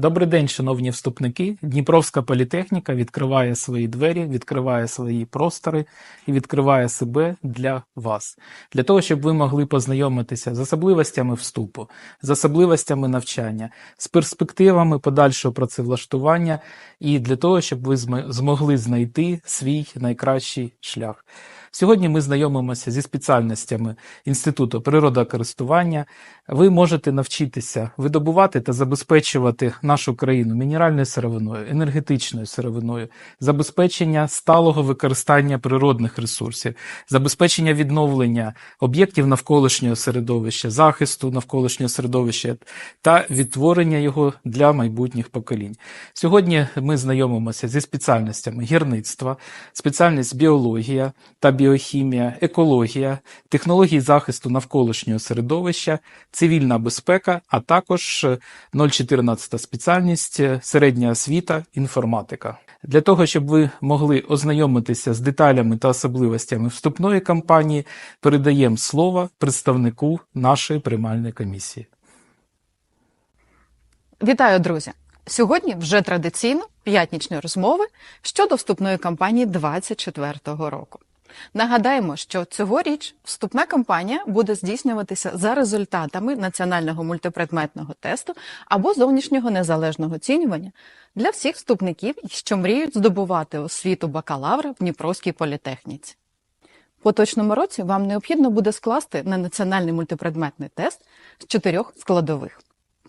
Добрий день, шановні вступники. Дніпровська політехніка відкриває свої двері, відкриває свої простори і відкриває себе для вас, для того, щоб ви могли познайомитися з особливостями вступу, з особливостями навчання, з перспективами подальшого працевлаштування і для того, щоб ви змогли знайти свій найкращий шлях. Сьогодні ми знайомимося зі спеціальностями Інституту природокористування. Ви можете навчитися видобувати та забезпечувати нашу країну мінеральною сировиною, енергетичною сировиною, забезпечення сталого використання природних ресурсів, забезпечення відновлення об'єктів навколишнього середовища, захисту навколишнього середовища та відтворення його для майбутніх поколінь. Сьогодні ми знайомимося зі спеціальностями гірництва, спеціальність біологія та біохімія, екологія, технології захисту навколишнього середовища, цивільна безпека, а також е, 014 спеціальність е, середня освіта, інформатика. Для того, щоб ви могли ознайомитися з деталями та особливостями вступної кампанії, передаємо слово представнику нашої приймальної комісії. Вітаю, друзі! Сьогодні вже традиційно п'ятнічні розмови щодо вступної кампанії 2024 року. Нагадаємо, що цьогоріч вступна кампанія буде здійснюватися за результатами національного мультипредметного тесту або зовнішнього незалежного оцінювання для всіх вступників, що мріють здобувати освіту бакалавра в Дніпровській політехніці. В поточному році вам необхідно буде скласти на національний мультипредметний тест з чотирьох складових.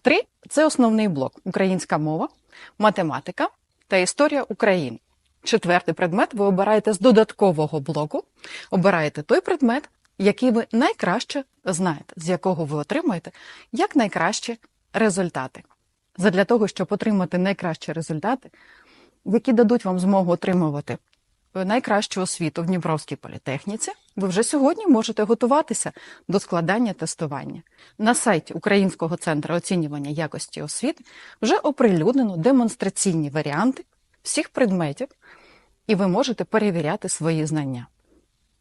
Три це основний блок українська мова, математика та історія України. Четвертий предмет ви обираєте з додаткового блоку. Обираєте той предмет, який ви найкраще знаєте, з якого ви отримаєте якнайкращі результати. Задля того, щоб отримати найкращі результати, які дадуть вам змогу отримувати найкращу освіту в Дніпровській політехніці, ви вже сьогодні можете готуватися до складання тестування. На сайті Українського центру оцінювання якості освіти вже оприлюднено демонстраційні варіанти всіх предметів, і ви можете перевіряти свої знання.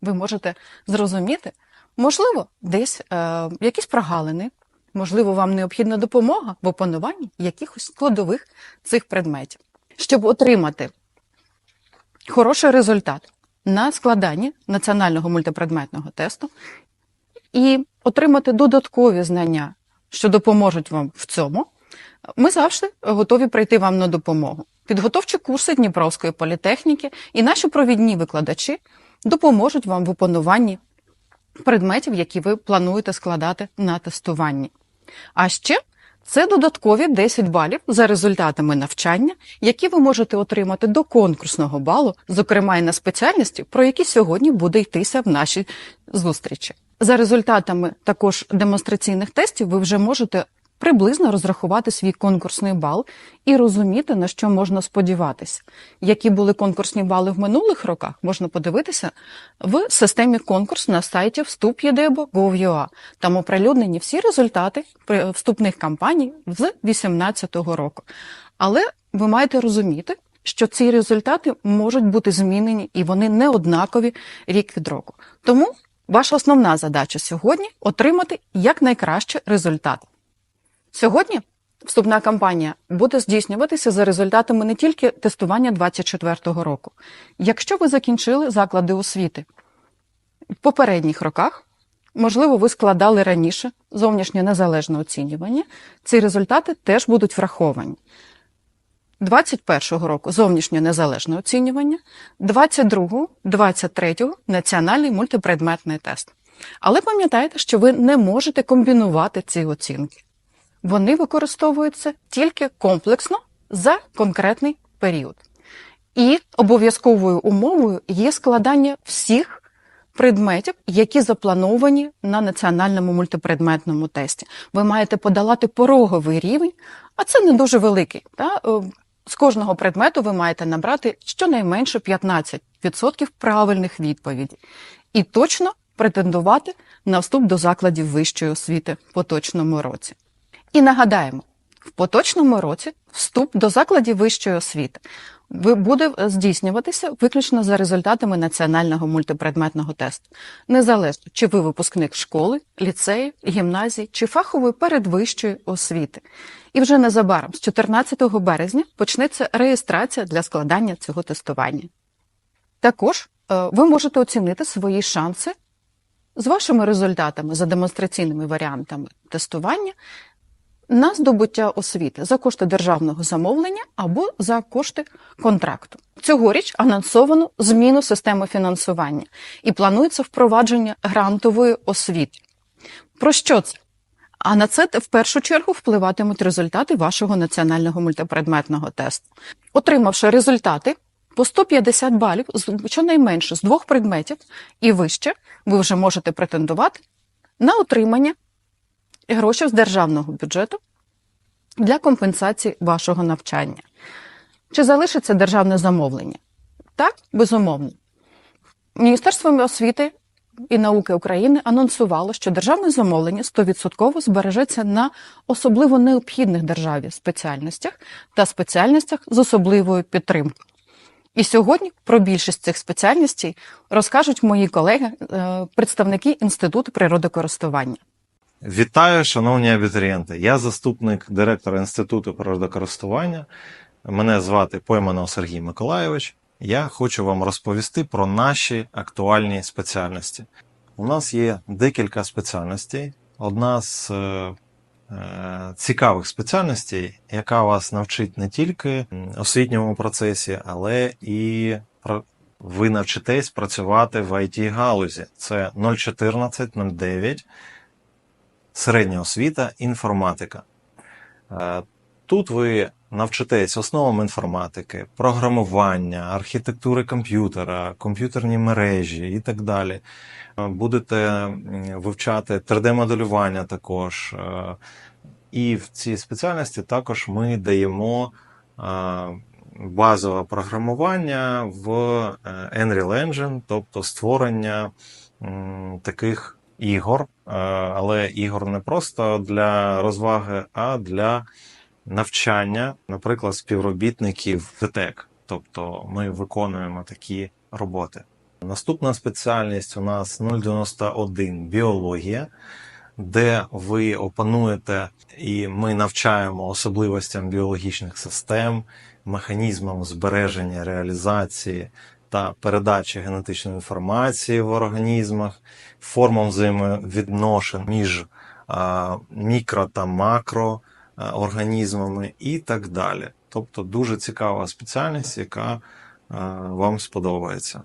Ви можете зрозуміти, можливо, десь е, якісь прогалини, можливо, вам необхідна допомога в опануванні якихось складових цих предметів. Щоб отримати хороший результат на складанні національного мультипредметного тесту і отримати додаткові знання, що допоможуть вам в цьому, ми завжди готові прийти вам на допомогу. Підготовчі курси Дніпровської політехніки і наші провідні викладачі допоможуть вам в опануванні предметів, які ви плануєте складати на тестуванні. А ще це додаткові 10 балів за результатами навчання, які ви можете отримати до конкурсного балу, зокрема і на спеціальності, про які сьогодні буде йтися в нашій зустрічі. За результатами також демонстраційних тестів ви вже можете приблизно розрахувати свій конкурсний бал і розуміти, на що можна сподіватися. Які були конкурсні бали в минулих роках, можна подивитися в системі конкурс на сайті вступ.єдебо.gov.ua. Там оприлюднені всі результати вступних кампаній з 2018 року. Але ви маєте розуміти, що ці результати можуть бути змінені і вони не однакові рік від року. Тому ваша основна задача сьогодні отримати якнайкраще результат. Сьогодні вступна кампанія буде здійснюватися за результатами не тільки тестування 2024 року. Якщо ви закінчили заклади освіти в попередніх роках, можливо, ви складали раніше зовнішнє незалежне оцінювання, ці результати теж будуть враховані. 21-го року зовнішнє незалежне оцінювання, 22-го, 23-го національний мультипредметний тест. Але пам'ятайте, що ви не можете комбінувати ці оцінки. Вони використовуються тільки комплексно за конкретний період. І обов'язковою умовою є складання всіх предметів, які заплановані на національному мультипредметному тесті. Ви маєте подолати пороговий рівень, а це не дуже великий. Та? Е, З кожного предмету ви маєте набрати щонайменше 15% правильних відповідей. І точно претендувати на вступ до закладів вищої освіти в поточному році. І нагадаємо, В поточному році вступ до закладів вищої освіти буде здійснюватися виключно за результатами національного мультипредметного тесту, незалежно чи ви випускник школи, ліцею, гімназії чи фахової передвищої освіти. І вже незабаром, з 14 березня, почнеться реєстрація для складання цього тестування. Також е, ви можете оцінити свої шанси з вашими результатами за демонстраційними варіантами тестування на здобуття освіти за кошти державного замовлення або за кошти контракту. Цьогоріч анонсовано зміну системи фінансування і планується впровадження грантової освіти. Про що це? А на це в першу чергу впливатимуть результати вашого національного мультипредметного тесту. Отримавши результати по 150 балів, щонайменше з двох предметів і вище, ви вже можете претендувати на отримання грошей з державного бюджету для компенсації вашого навчання. Чи залишиться державне замовлення? Так, безумовно. Міністерство освіти і науки України анонсувало, що державне замовлення 100% збережеться на особливо необхідних державі спеціальностях та спеціальностях з особливою підтримкою. І сьогодні про більшість цих спеціальностей розкажуть мої колеги, е, представники Інституту природокористування. Вітаю, шановні абітурієнти. Я заступник директора Інституту природокористування. Мене звати Пойманов Сергій Миколайович. Я хочу вам розповісти про наші актуальні спеціальності. У нас є декілька спеціальностей. Одна з е, е, цікавих спеціальностей, яка вас навчить не тільки освітньому процесі, але і ви навчитесь працювати в it галузі. Це 01409 середня освіта, інформатика. Е, Тут ви навчитесь основам інформатики, програмування, архітектури комп'ютера, комп'ютерні мережі і так далі. Е, Будете вивчати 3D-моделювання також. Е, І в цій спеціальності також ми даємо базове програмування в Unreal Engine, тобто створення таких ігор, е, але ігор не просто для розваги, а для навчання, наприклад, співробітників ДТЕК. Тобто ми виконуємо такі роботи. Наступна спеціальність у нас 091 біологія, де ви опануєте і ми навчаємо особливостям біологічних систем, механізмам збереження, реалізації та передачі генетичної інформації в організмах, формам взаємовідношень між мікро та макро а, організмами і так далі. Тобто дуже цікава спеціальність, яка вам сподобається.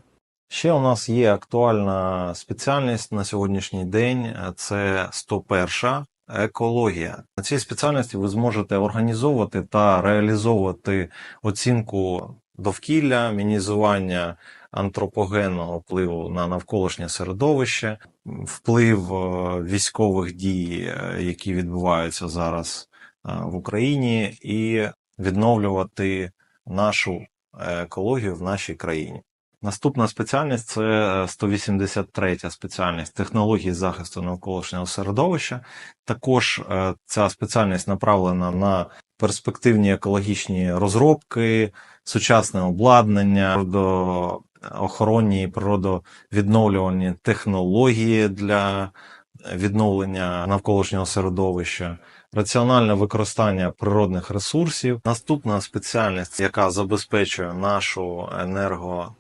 Ще у нас є актуальна спеціальність на сьогоднішній день це 101 екологія. На цій спеціальності ви зможете організовувати та реалізовувати оцінку довкілля, мінізування антропогенного впливу на навколишнє середовище, вплив е, військових дій, е, які відбуваються зараз е, в Україні, і відновлювати нашу екологію в нашій країні. Наступна спеціальність це е, 183 спеціальність технології захисту навколишнього середовища. Також ця спеціальність направлена на перспективні екологічні розробки, сучасне обладнання, природоохоронні і природовідновлювальні технології для відновлення навколишнього середовища, раціональне використання природних ресурсів. Наступна спеціальність, яка забезпечує нашу енерго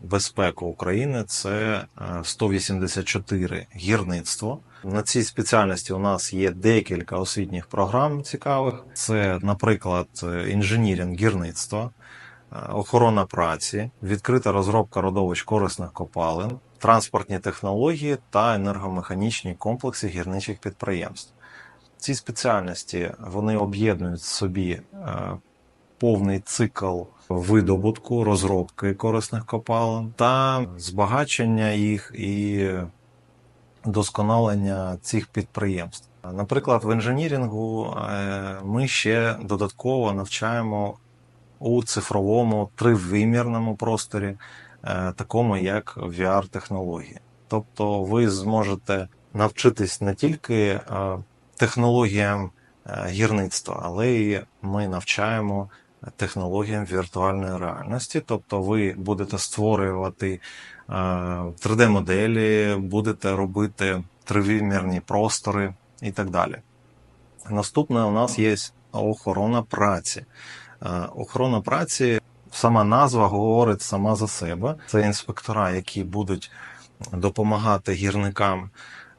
безпеку України, це е, 184 гірництво. На цій спеціальності у нас є декілька освітніх програм цікавих. Це, наприклад, е, інженірінг гірництва, е, охорона праці, відкрита розробка родовищ корисних копалин, транспортні технології та енергомеханічні комплекси гірничих підприємств. Ці спеціальності вони об'єднують в собі е, повний цикл видобутку, розробки корисних копалин та збагачення їх і досконалення цих підприємств. Наприклад, в інженірінгу е, ми ще додатково навчаємо у цифровому тривимірному просторі, е, такому як VR-технології. Тобто ви зможете навчитись не тільки е, технологіям гірництва, але і ми навчаємо технологіям віртуальної реальності. Тобто ви будете створювати 3D-моделі, будете робити тривимірні простори і так далі. Наступне у нас є охорона праці. Е, Охорона праці, сама назва говорить сама за себе. Це інспектора, які будуть допомагати гірникам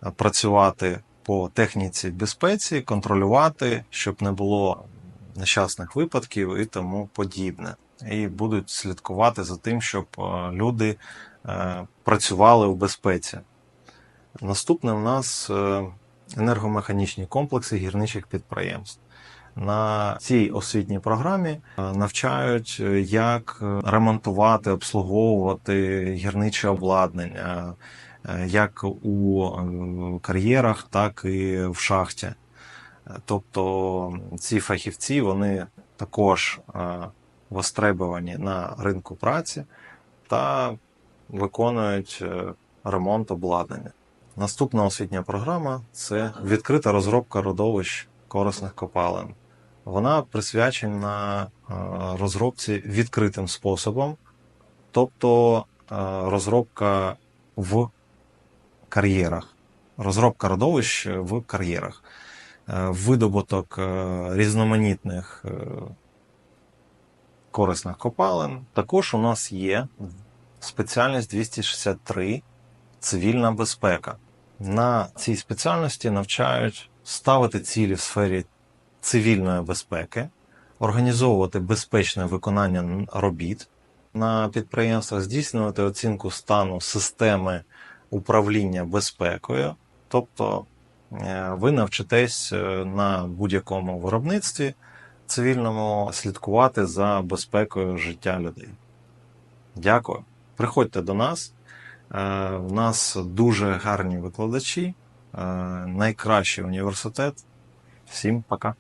е, працювати по техніці безпеці, контролювати, щоб не було нещасних випадків і тому подібне. І будуть слідкувати за тим, щоб е, люди е, працювали у безпеці. Наступне в нас е, енергомеханічні комплекси гірничих підприємств. На цій освітній програмі навчають, як ремонтувати, обслуговувати гірниче обладнання, як у кар'єрах, так і в шахті. Тобто ці фахівці вони також е, востребовані на ринку праці та виконують е, ремонт обладнання. Наступна освітня програма це відкрита розробка родовищ корисних копалин. Вона присвячена е, розробці відкритим способом, тобто розробка в кар'єрах, розробка родовищ в кар'єрах, видобуток е, різноманітних е, корисних копалин. Також у нас є спеціальність 263 цивільна безпека. На цій спеціальності навчають ставити цілі в сфері цивільної безпеки, організовувати безпечне виконання робіт на підприємствах, здійснювати оцінку стану системи управління безпекою, тобто е, ви навчитесь е, на будь-якому виробництві цивільному слідкувати за безпекою життя людей. Дякую. Приходьте до нас. Е, У нас дуже гарні викладачі, е, найкращий університет. Всім пока.